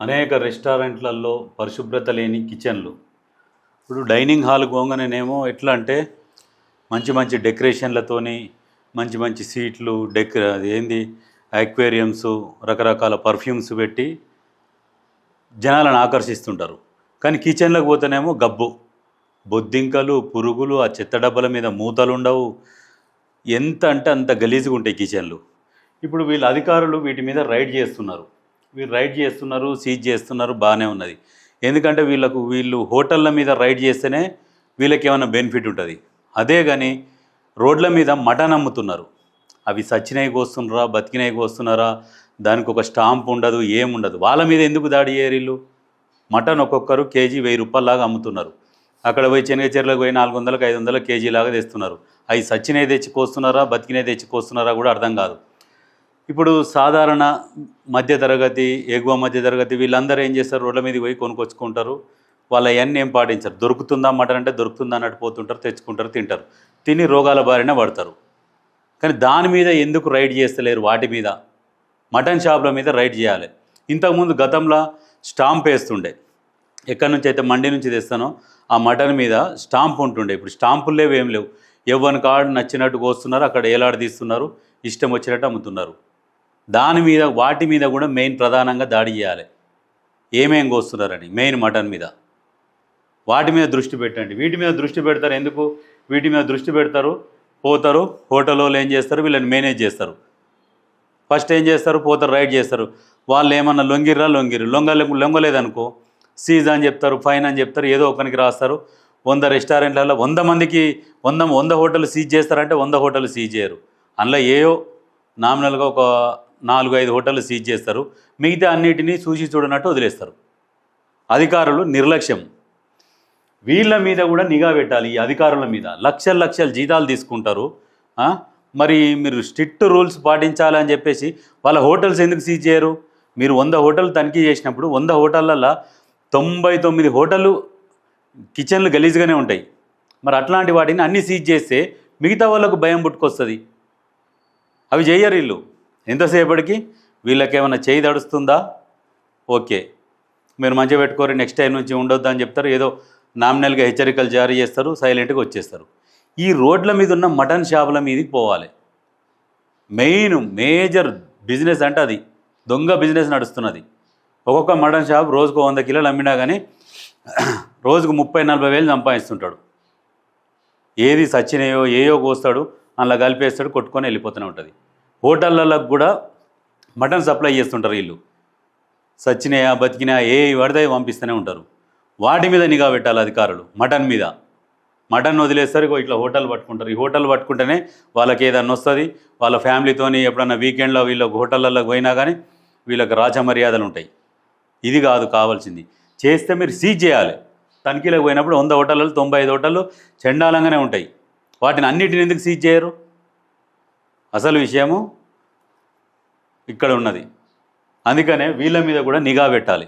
అనేక రెస్టారెంట్లలో పరిశుభ్రత లేని కిచెన్లు. ఇప్పుడు డైనింగ్ హాల్ పోగానేనేమో ఎట్లా అంటే మంచి మంచి డెకరేషన్లతోని మంచి మంచి సీట్లు డెక అది ఏంది అక్వేరియంస్ రకరకాల పర్ఫ్యూమ్స్ పెట్టి జనాలను ఆకర్షిస్తుంటారు. కానీ కిచెన్లోకి పోతేనేమో గబ్బు. బొద్దింకలు పురుగులు ఆ చెత్త డబ్బల మీద మూతలు ఉండవు ఎంత అంటే అంత గలీజ్గా ఉంటాయి కిచెన్లు. ఇప్పుడు వీళ్ళ అధికారులు వీటి మీద రైడ్ చేస్తున్నారు. వీళ్ళు రైడ్ చేస్తున్నారు సీజ్ చేస్తున్నారు బాగానే ఉన్నది. ఎందుకంటే వీళ్ళకు వీళ్ళు హోటళ్ళ మీద రైడ్ చేస్తేనే వీళ్ళకి ఏమైనా బెనిఫిట్ ఉంటుంది. అదే కానీ రోడ్ల మీద మటన్ అమ్ముతున్నారు. అవి సచ్చినవి కోస్తున్నారా బతికినవి కోస్తున్నారా దానికి ఒక స్టాంప్ ఉండదు ఏముండదు వాళ్ళ మీద ఎందుకు దాడి చేయరు మటన్ ఒక్కొక్కరు కేజీ వెయ్యి రూపాయలలాగా అమ్ముతున్నారు. అక్కడ పోయి చెనగచెర్లకు పోయి నాలుగు వందలకు ఐదు వందలకు కేజీ లాగా తెస్తున్నారు. అవి సచ్చినవి తెచ్చి కోస్తున్నారా బతికినవి తెచ్చి కోస్తున్నారా కూడా అర్థం కాదు. ఇప్పుడు సాధారణ మధ్యతరగతి ఎగువ మధ్యతరగతి వీళ్ళందరూ ఏం చేస్తారు? రోడ్ల మీద పోయి కొనుకొచ్చుకుంటారు వాళ్ళ అవన్నీ ఏం పాటించరు. దొరుకుతుందా మటన్ అంటే దొరుకుతుందా అన్నట్టు పోతుంటారు తెచ్చుకుంటారు తింటారు. తిని రోగాల బారిన పడతారు. కానీ దాని మీద ఎందుకు రైడ్ చేస్తలేరు? వాటి మీద. మటన్ షాపుల మీద రైడ్ చేయాలి. ఇంతకుముందు గతంలో స్టాంప్ వేస్తుండే. ఎక్కడి నుంచి అయితే మండి నుంచి తెస్తానో ఆ మటన్ మీద స్టాంప్ ఉంటుండే. ఇప్పుడు స్టాంపులు లేవు ఏం లేవు. ఎవరి కాడు నచ్చినట్టు కోస్తున్నారు అక్కడ ఏలాడదీస్తున్నారు ఇష్టం వచ్చినట్టు అమ్ముతున్నారు. దాని మీద వాటి మీద కూడా మెయిన్ ప్రధానంగా దాడి చేయాలి. ఏమేం కోస్తున్నారని మెయిన్ మటన్ మీద. వాటి మీద దృష్టి పెట్టండి. వీటి మీద దృష్టి పెడతారు ఎందుకు? వీటి మీద దృష్టి పెడతారు పోతారు హోటల్లో ఏం చేస్తారు? వీళ్ళని మేనేజ్ చేస్తారు. ఫస్ట్ ఏం చేస్తారు? పోతారు రైడ్ చేస్తారు. వాళ్ళు ఏమన్నా లొంగిర్రా? లొంగిరు లొంగ లొంగలేదనుకో సీజ్ అని చెప్తారు ఫైన్ అని చెప్తారు ఏదో ఒకరికి రాస్తారు. వంద రెస్టారెంట్లలో వంద మందికి వంద వంద హోటల్ సీజ్ చేస్తారంటే వంద హోటల్ సీజ్ చేయరు. అందులో ఏయో నామినల్గా ఒక నాలుగు ఐదు హోటళ్ళు సీజ్ చేస్తారు. మిగతా అన్నిటినీ చూసి చూడనట్టు వదిలేస్తారు. అధికారులు నిర్లక్ష్యం. వీళ్ళ మీద కూడా నిఘా పెట్టాలి ఈ అధికారుల మీద. లక్షల లక్షల జీతాలు తీసుకుంటారు. మరి మీరు స్ట్రిక్ట్ రూల్స్ పాటించాలని చెప్పేసి వాళ్ళ హోటల్స్ ఎందుకు సీజ్ చేయరు? మీరు వంద హోటల్ తనిఖీ చేసినప్పుడు వంద హోటళ్ళల్లో తొంభై తొమ్మిది హోటళ్ళు కిచెన్లు గలీజ్గానే ఉంటాయి. మరి అట్లాంటి వాటిని అన్ని సీజ్ చేస్తే మిగతా వాళ్ళకు భయం పుట్టుకొస్తుంది. అవి చేయరు వీళ్ళు. ఎంతసేపటికి? వీళ్ళకేమైనా చేయి దడుస్తుందా ఓకే. మీరు మంచిగా పెట్టుకోరు నెక్స్ట్ టైం నుంచి ఉండొద్దు అని చెప్తారు. ఏదో నామినల్గా హెచ్చరికలు జారీ చేస్తారు సైలెంట్గా వచ్చేస్తారు. ఈ రోడ్ల మీద ఉన్న మటన్ షాపుల మీదకి పోవాలి. మెయిన్ మేజర్ బిజినెస్ అంటే అది. దొంగ బిజినెస్ నడుస్తున్నది. ఒక్కొక్క మటన్ షాప్ రోజుకు వంద కిలోలు అమ్మినా కానీ రోజుకు ముప్పై నలభై వేలు సంపాదిస్తుంటాడు. ఏది సచ్చినాయో ఏయో కోస్తాడు అందులో కలిపేస్తాడు కొట్టుకొని వెళ్ళిపోతూనే ఉంటుంది. హోటళ్ళకు కూడా మటన్ సప్లై చేస్తుంటారు వీళ్ళు. సచ్చినాయా బతికినా ఏ పడితే పంపిస్తూనే ఉంటారు. వాటి మీద నిఘా పెట్టాలి అధికారులు మటన్ మీద. మటన్ వదిలేస్తారు ఇట్లా హోటల్ పట్టుకుంటారు. ఈ హోటల్ పట్టుకుంటేనే వాళ్ళకి ఏదన్నా వస్తుంది వాళ్ళ ఫ్యామిలీతోని ఎప్పుడన్నా వీకెండ్లో వీళ్ళకి హోటళ్ళలోకి పోయినా కానీ వీళ్ళకి రాజమర్యాదలు ఉంటాయి. ఇది కాదు కావాల్సింది. చేస్తే మీరు సీజ్ చేయాలి. తనిఖీలకు పోయినప్పుడు వంద హోటళ్ళు తొంభై ఐదు హోటళ్ళు చండాలంగానే ఉంటాయి. వాటిని అన్నిటిని ఎందుకు సీజ్ చేయరు? అసలు విషయము ఇక్కడ ఉన్నది. అందుకనే వీళ్ళ మీద కూడా నిఘా పెట్టాలి.